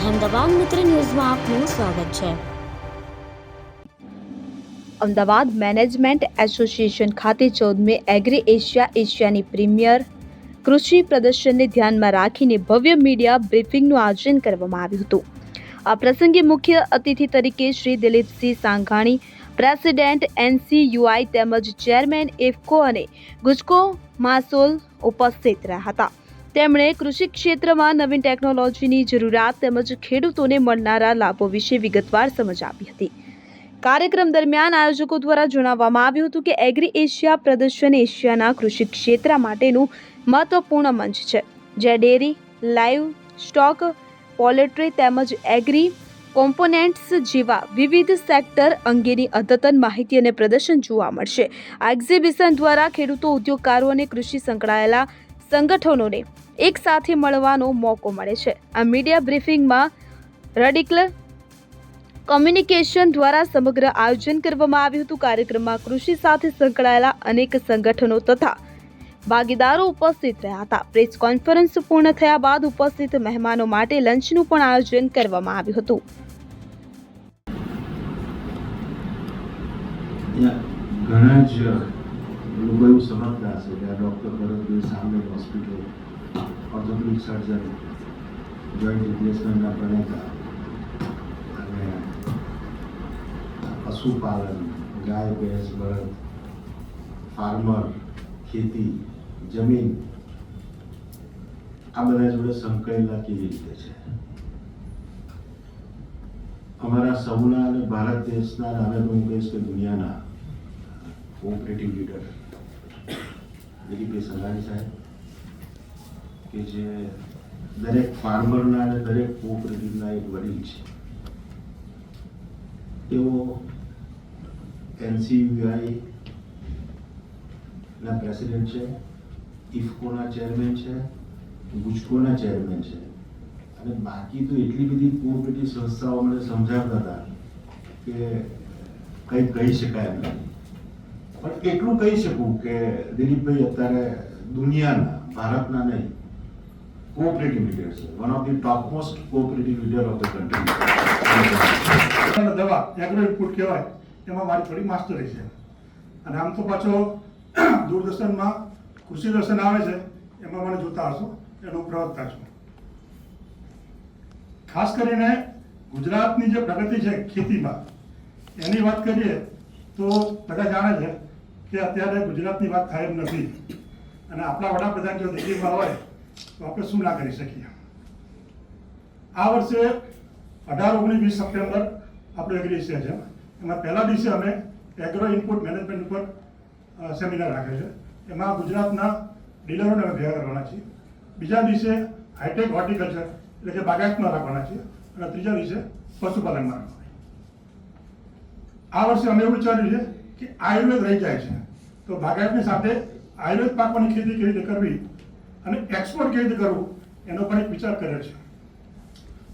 અહેમદાબાદ મિત્ર ન્યૂઝમાં આપનું સ્વાગત છે. અમદાવાદ મેનેજમેન્ટ એસોસિએશન ખાતે ચૌદમે એગ્રી એશિયા એશિયાની પ્રીમિયર કૃષિ પ્રદર્શનને ધ્યાનમાં રાખીને ભવ્ય મીડિયા બ્રીફિંગનું આયોજન કરવામાં આવ્યું હતું. આ પ્રસંગે મુખ્ય અતિથિ તરીકે શ્રી દિલીપસિંહ સાંઘાણી, પ્રેસિડેન્ટ એનસીયુઆઈ તેમજ ચેરમેન ઇફકો અને ગુજકો માસોલ ઉપસ્થિત રહ્યા હતા. તેમણે કૃષિ ક્ષેત્રમાં નવીન ટેકનોલોજીની જરૂરિયાત તેમજ ખેડૂતોને મળનારા લાભો વિશે વિગતવાર સમજ આપી હતી. કાર્યક્રમ દરમિયાન આયોજકો દ્વારા જણાવવામાં આવ્યું હતું કે એગ્રી એશિયા પ્રદર્શન એશિયાના કૃષિ ક્ષેત્ર માટેનું મહત્વપૂર્ણ મંચ છે, જ્યાં ડેરી, લાઈવ સ્ટોક, પોલેટ્રી તેમજ એગ્રી કોમ્પોનેન્ટ્સ જેવા વિવિધ સેક્ટર અંગેની અદ્યતન માહિતી અને પ્રદર્શન જોવા મળશે. આ એક્ઝિબિશન દ્વારા ખેડૂતો, ઉદ્યોગકારો અને કૃષિ સંકળાયેલા સંગઠનોને એક સાથે મળવાનો મોકો મળે છે. આ મીડિયા બ્રીફિંગમાં રડિકલ કોમ્યુનિકેશન દ્વારા સમગ્ર આયોજન કરવામાં આવ્યું હતું. કાર્યક્રમમાં કૃષિ સાથે સંકળાયેલા અનેક સંગઠનો તથા ભાગીદારો ઉપસ્થિત રહ્યા હતા. પ્રેસ કોન્ફરન્સ પૂર્ણ થયા બાદ ઉપસ્થિત મહેમાનો માટે લંચનું પણ આયોજન કરવામાં આવ્યું હતું. ઘણા જ લોકો એવું સમજતા હશે કે આ ડૉક્ટર ભરતભાઈ સામે હોસ્પિટલ ઓર્થોપેડિક સર્જન જોઈન્ટ રિપ્લેસમેન્ટના પ્રણેતા અને પશુપાલન, ગાય, ભેંસ, બળદ ફાર્મર ખેતી, જમીન આ બધા જોડે સંકળાયેલા કેવી રીતે છે? અમારા સૌના અને ભારત દેશના અને હું કહીશ કે દુનિયાના કોઓપરેટિવ લીડર દિલીપભાઈ સંઘાણી સાહેબ, કે જે દરેક ફાર્મરના અને દરેક કોઓપરેટિવના એક વડીલ છે. તેઓ એનસીયુઆઈના પ્રેસિડેન્ટ છે, ઇફકોના ચેરમેન છે, ગુજકોના ચેરમેન છે. અને બાકી તો એટલી બધી કોઓપરેટિવ સંસ્થાઓ મને સમજાવતા હતા કે કંઈ કહી શકાય એમ નથી. પણ એટલું કહી શકું કે દિલીપભાઈ અત્યારે દુનિયાના, ભારતના નહીં કોઓપરેટિવ લીડર છે. One of the top most cooperative leader of the country દવા એગ્રો ઇનપુટ કહેવાય. એમાં મારી થોડી માસ્ટરી છે. અને આમ તો પાછો દૂરદર્શનમાં કૃષિ દર્શન આવે છે. એમાં મને જોતા હશો. એનો પ્રવક્તા છું. ખાસ કરીને ગુજરાતની જે પ્રગતિ છે ખેતીમાં, એની વાત કરીએ તો બધા જાણે છે કે અત્યારે ગુજરાતની વાત થાય એમ નથી. અને આપણા વડાપ્રધાન જો દિલ્હીમાં હોય, તો આપણે શું ના કરી શકીએ? આ વર્ષે અઢાર, ઓગણીસ, વીસ સપ્ટેમ્બર આપણું એગ્રી છે એમાં પહેલા દિવસે અમે એગ્રો ઇનપુટ મેનેજમેન્ટ ઉપર સેમિનાર રાખે છે. એમાં ગુજરાતના ડીલરોને અમે ભેગા કરવાના છીએ. બીજા દિવસે હાઈટેક હોર્ટિકલ્ચર એટલે કે બાગાયતમાં રાખવાના છીએ. અને ત્રીજા દિવસે પશુપાલનમાં. રાખવાના આ વર્ષે અમે એવું વિચાર્યું છે કે આયુર્વેદ રહી જાય છે. તો બાગાયતની સાથે આયુર્વેદ પાકોની ખેતી કેવી રીતે કરવી અને એક્સપોર્ટ કેવી રીતે કરવું, એનો પણ એક વિચાર કર્યો છે.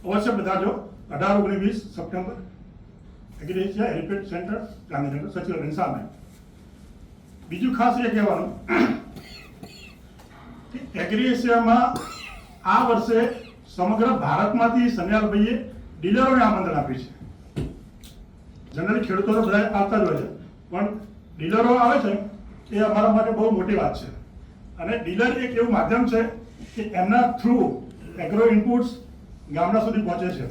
અવશ્ય બધા જો અઢાર, ઓગણીસ, September agriculture heritage centre Gandhinagar, સચિવાલય, સામે. બીજું ખાસ એ કહેવાનું કે એગ્રી એશિયામાં આ વર્ષે સમગ્ર ભારતમાંથી સન્યાલભાઈએ ડીલરોને આમંત્રણ આપ્યું છે. જનરલી ખેડૂતો તો બધા આવતા જ હોય છે. પણ ડીલરો આવે છે એ અમારા માટે બહુ મોટી વાત છે. અને ડીલર એક એવું માધ્યમ છે કે એમના થ્રુ એગ્રો ઇનપુટ્સ ગામડા સુધી પહોંચે છે.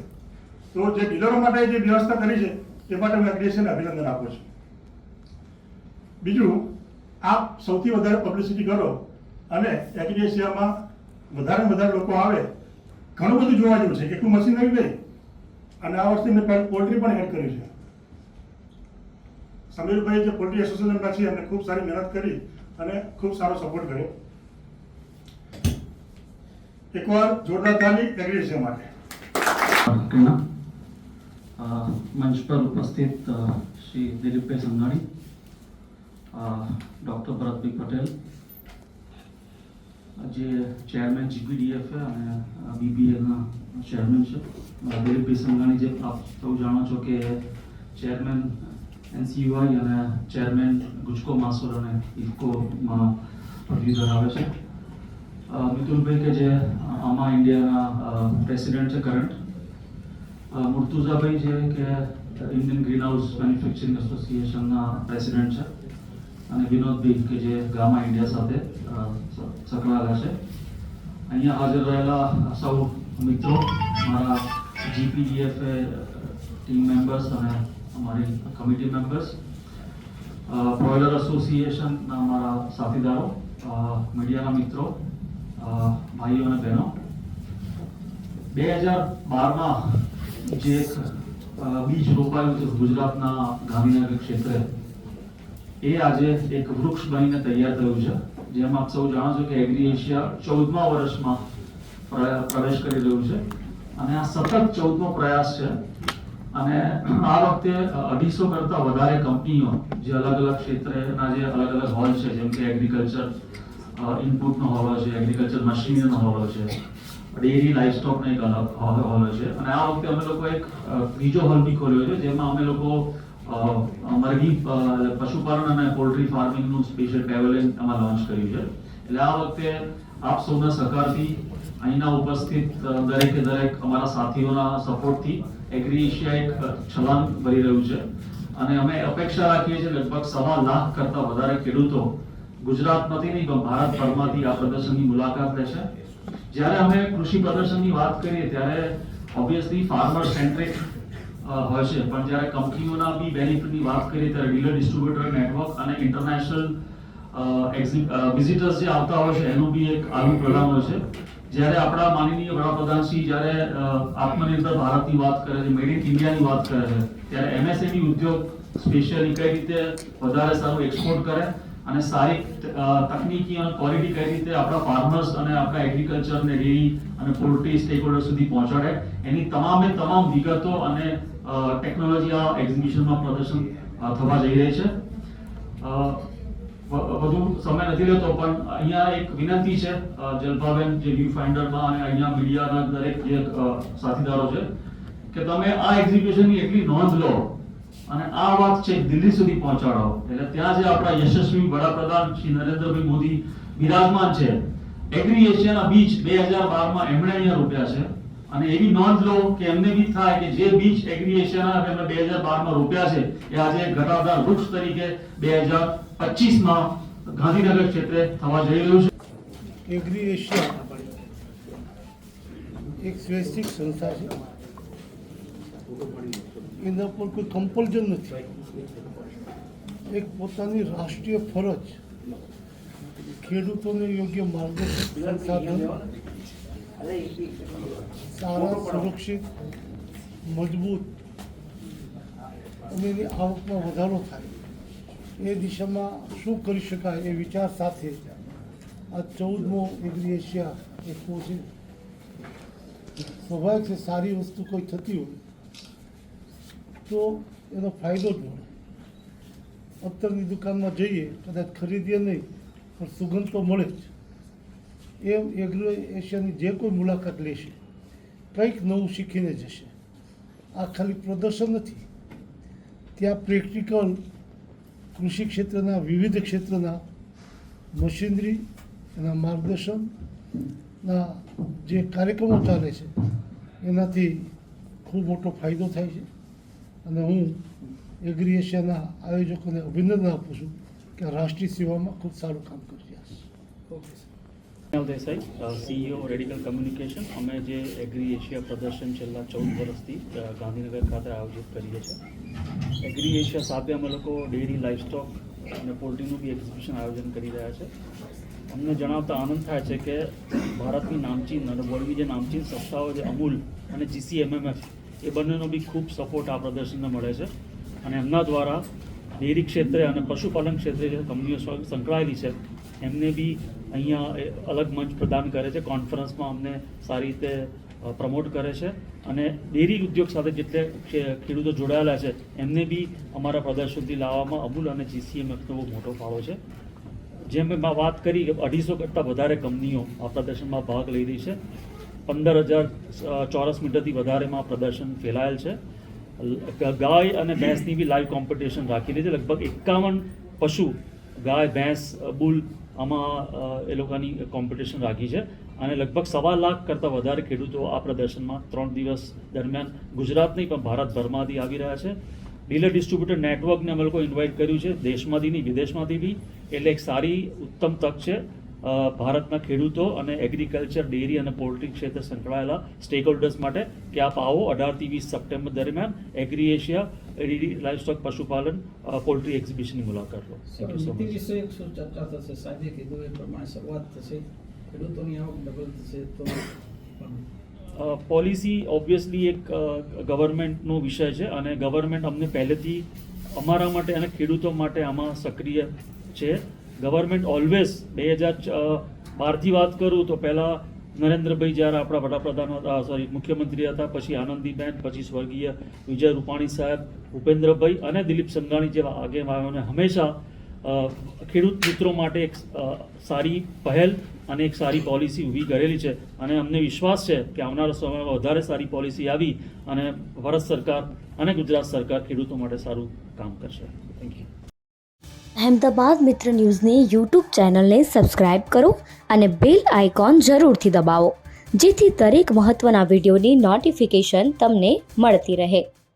તો જે ડીલરો માટે જે વ્યવસ્થા કરી છે એ માટે હું એગ્રીએશનને અભિનંદન આપું છું. બીજું, આપ સૌથી વધારે પબ્લિસિટી કરો અને એગ્રીએશિયામાં વધારે વધારે લોકો આવે, ઘણું બધું જોવા જેવું છે. એટલું મશીનરી નહીં અને આ વર્ષે મેં પોલ્ટ્રી પણ એડ કર્યું છે. સમીરભાઈ જે પોલ્ટ્રી એસોસિએશનના છે એમને ખૂબ સારી મહેનત કરી અને ખૂબ સારો સપોર્ટ કર્યો. એકવાર જોરદાર તાલી છે માટે મંચ પર ઉપસ્થિત શ્રી દિલીપભાઈ સંઘાણી ડૉક્ટર ભરતભાઈ પટેલ, જે ચેરમેન જીપીડીએફ અને બીબીએના ચેરમેન છે. દિલીપભાઈ સંઘાણી, જે આપ સૌ જાણો છો કે ચેરમેન એનસીયુઆઈ અને ચેરમેન ગુજકો માસોર અને ઇફકોમાં પદવી ધરાવે છે. મિતુલભાઈ કે જે આમા ઇન્ડિયાના પ્રેસિડેન્ટ છે કરંટ મુર્તુઝાભાઈ છે કે ઇન્ડિયન ગ્રીન હાઉસ મેન્યુફેક્ચરિંગ એસોસિએશનના પ્રેસિડેન્ટ છે. અને વિનોદભાઈ કે જે ગામા ઇન્ડિયા સાથે સંકળાયેલા છે. અહીંયા હાજર રહેલા સૌ મિત્રો, મારા જીપીજીએફ ટીમ મેમ્બર્સ અને અમારી કમિટી મેમ્બર્સ બ્રોઇલર એસોસિએશનના અમારા સાથીદારો મીડિયાના મિત્રો ભાઈઓ અને બહેનો. બે હજાર બારમાં જે બીજ રોપાયું હતું ગુજરાતના ગાંધીનગર ક્ષેત્રે, એ આજે એક વૃક્ષ બનીને તૈયાર થયું છે. જેમ આપ સૌ જાણો છો કે એગ્રી એશિયા ચૌદમા વર્ષમાં પ્ર- પ્રવેશ કરી રહ્યું છે. અને આ સતત ચૌદમો પ્રયાસ છે અને આ વખતે અઢીસો કરતા વધારે કંપનીઓ જે અલગ અલગ ક્ષેત્રના જે અલગ અલગ હોલ છે, જેમ કે એગ્રીકલ્ચર ઇનપુટનો હોલો છે એગ્રીકલ્ચર મશીનરીનો હોલો છે ડેરી લાઇફસ્ટોકનો એક અલગ હોલ છે. અને આ વખતે અમે લોકો એક બીજો હોલ બી ખોલ્યો છે, જેમાં અમે લોકો મરઘી પશુપાલન અને પોલ્ટ્રી ફાર્મિંગનું સ્પેશિયલ પેવેલિયન એમાં લોન્ચ કર્યું છે. એટલે આ વખતે આપ સૌના સહકારથી અહીંના ઉપસ્થિત દરેકે દરેક અમારા સાથીઓના સપોર્ટથી એગ્રી એશિયા એક છલાંગ ભરી રહ્યું છે. અને અમે અપેક્ષા રાખીએ છીએ લગભગ સવા લાખ કરતા વધારે ખેડૂતો ગુજરાતમાંથી નહીં, પણ ભારતભરમાંથી આ પ્રદર્શનની મુલાકાત લેશે. જ્યારે અમે કૃષિ પ્રદર્શનની વાત કરીએ, ત્યારે ઓબ્વિયસલી ફાર્મર સેન્ટ્રિક હોય છે. પણ જ્યારે કંપનીઓના બી બેનિફિટની વાત કરીએ, ત્યારે ડીલર ડિસ્ટ્રીબ્યુટર નેટવર્ક અને ઇન્ટરનેશનલ વિઝિટર્સ જે આવતા હોય છે, એનું બી એક આગવું પ્રદાન હોય છે. જ્યારે આપણા માનનીય વડાપ્રધાન શ્રી જ્યારે આત્મનિર્ભર ભારતની વાત કરે છે, મેડ ઇન ઇન્ડિયાની વાત કરે છે, ત્યારે એમએસએમઈ ઉદ્યોગ સ્પેશિયલી કઈ રીતે વધારે સારું એક્સપોર્ટ કરે અને સારી તકનીકી અને ક્વોલિટી કઈ રીતે આપણા ફાર્મર્સ અને આપણા એગ્રીકલ્ચર ને ડેરી અને પોલ્ટ્રી સ્ટેક હોલ્ડર સુધી પહોંચાડે, એની તમામે તમામ વિગતો અને ટેકનોલોજી આ એક્ઝિબિશનમાં પ્રદર્શન થવા જઈ રહી છે. વધુ સમય નથી લેતો, પણ અહીંયા એક વિનંતી છે જલભાબેન, જે વ્યૂ ફાઇન્ડરમાં અને અહીંયા મીડિયાના દરેક જે સાથીદારો છે, કે તમે આ એક્ઝિબિશનની એટલી નોંધ લો અને આ વાત છે દિલ્હી સુધી પહોંચાડો. એટલે ત્યાં જે આપણા યશસ્વી વડાપ્રધાન શ્રી નરેન્દ્રભાઈ મોદી બિરાજમાન છે એગ્રી એશિયાના બીચ બે હજાર બારમાં એમણે અહીંયા રોપ્યા છે. અને એવી નોંધ લો કે એમને બી થાય કે જે બીચ એગ્રી એશિયાના એમણે બે હજાર બારમાં રોપ્યા છે, એ આજે ઘટાદાર વૃક્ષ તરીકે બે હજાર પચીસમાં ગાંધીનગર ક્ષેત્રે થવા જઈ રહ્યું છે. Agri Asia. એક સ્વૈચ્છિક સંસ્થા છે. એના પર કોઈ કમ્પલ્જન નથી. એક પોતાની રાષ્ટ્રીય ફરજ. ખેડૂતોને યોગ્ય માર્ગદર્શન સાધન સારા, સુરક્ષિત, મજબૂત. અને એની આવકમાં વધારો થાય. એ દિશામાં શું કરી શકાય એ વિચાર સાથે આ ચૌદમો એગ્રી એશિયા એ છે સ્વાભાવિક છે, સારી વસ્તુ કોઈ થતી હોય, તો એનો ફાયદો જ મળે અત્તરની દુકાનમાં જઈએ, કદાચ ખરીદીએ નહીં, પણ સુગંધ તો મળે જ. એમ એગ્રી એશિયાની જે કોઈ મુલાકાત લેશે, કંઈક નવું શીખીને જશે. આ ખાલી પ્રદર્શન નથી. ત્યાં પ્રેક્ટિકલ કૃષિ ક્ષેત્રના વિવિધ ક્ષેત્રના મશીનરી એના માર્ગદર્શનના જે કાર્યક્રમો ચાલે છે એનાથી ખૂબ મોટો ફાયદો થાય છે અને હું એગ્રી એશિયાના આયોજકોને અભિનંદન આપું છું કે રાષ્ટ્રીય સેવામાં ખૂબ સારું કામ કરી રહ્યા છે Vinal Desai CEO radical communication અમે જે એગ્રી એશિયા પ્રદર્શન છેલ્લા ચૌદ વર્ષથી ગાંધીનગર ખાતે આયોજિત કરીએ છીએ એગ્રી એશિયા સાથે અમે લોકો ડેરી લાઇફસ્ટોક અને પોલ્ટ્રીનું બી એક્ઝિબિશન આયોજન કરી રહ્યા છે. અમને જણાવતા આનંદ થાય છે કે ભારતની નામચીન અને વર્લ્ડની જે નામચીન સંસ્થાઓ છે, અમૂલ અને જીસીએમએમએફ, એ બંનેનો બી ખૂબ સપોર્ટ આ પ્રદર્શનને મળે છે. અને એમના દ્વારા ડેરી ક્ષેત્રે અને પશુપાલન ક્ષેત્રે જે કંપનીઓ સંકળાયેલી છે, એમને બી અહીંયા અલગ મંચ પ્રદાન કરે છે. કોન્ફરન્સમાં અમને સારી રીતે પ્રમોટ કરે છે અને ડેરી ઉદ્યોગ સાથે જેટલે ખેડૂતો જોડાયેલા છે, એમને બી અમારા પ્રદર્શનથી લાવવામાં અમૂલ અને જીસીએમએફનો બહુ મોટો ફાળો છે. જેમ મેં વાત કરી કે અઢીસો કરતાં વધારે કંપનીઓ આ પ્રદર્શનમાં ભાગ લઈ રહી છે. પંદર હજાર ચોરસ મીટરથી વધારેમાં પ્રદર્શન ફેલાયેલ છે. ગાય અને ભેંસની બી લાઈવ કોમ્પિટિશન રાખેલી છે. લગભગ એકાવન પશુ ગાય, ભેંસ, બુલ આમાં એ લોકોની કોમ્પિટિશન રાખી છે. અને લગભગ સવા લાખ કરતાં વધારે ખેડૂતો આ પ્રદર્શનમાં ત્રણ દિવસ દરમિયાન ગુજરાત નહીં પણ ભારતભરમાંથી આવી રહ્યા છે. ડીલર ડિસ્ટ્રીબ્યુટર નેટવર્કને અમે લોકો ઇન્વાઇટ કર્યું છે. દેશમાંથી નહીં વિદેશમાંથી બી. એટલે એક સારી, ઉત્તમ તક છે ભારતના ખેડૂતો અને એગ્રીકલ્ચર ડેરી અને પોલ્ટ્રી ક્ષેત્રે સંકળાયેલા સ્ટેક હોલ્ડર્સ માટે કે આપ આવો અઢારથી વીસ સપ્ટેમ્બર દરમિયાન એગ્રી એશિયા ડેરી લાઇવસ્ટોક પશુપાલન પોલ્ટ્રી એક્ઝિબિશનની મુલાકાત લો. થેન્ક યુ સો મચ ખેડૂતોની આવક ડબલ છે તો પોલિસી ઓબ્વિયસલી એક ગવર્મેન્ટનો વિષય છે અને ગવર્મેન્ટ અમને પહેલેથી અમારા માટે અને ખેડૂતો માટે આમાં સક્રિય છે. ગવર્મેન્ટ ઓલવેઝ બે હજાર બારથી વાત કરું તો પહેલાં નરેન્દ્રભાઈ જ્યારે આપણા વડાપ્રધાન હતા સોરી મુખ્યમંત્રી હતા, પછી આનંદીબેન, પછી સ્વર્ગીય વિજય રૂપાણી સાહેબ, ભૂપેન્દ્રભાઈ અને દિલીપ સંઘાણી જેવા આગેવાનોને હંમેશા ખેડૂત મિત્રો માટે એક સારી પહેલ અને એક સારી પોલિસી ઊભી કરેલી છે. અને અમને વિશ્વાસ છે કે આવનારા સમયમાં વધારે સારી પોલિસી આવી અને ભારત સરકાર અને ગુજરાત સરકાર ખેડૂતો માટે સારું કામ કરશે. થેન્ક યુ અહેમદાબાદ મિત્ર ન્યૂઝની યુટ્યુબ ચેનલને સબસ્ક્રાઇબ કરો અને બેલ આઇકોન જરૂરથી દબાવો, જેથી દરેક મહત્ત્વના વિડીયોની નોટિફિકેશન તમને મળતી રહે.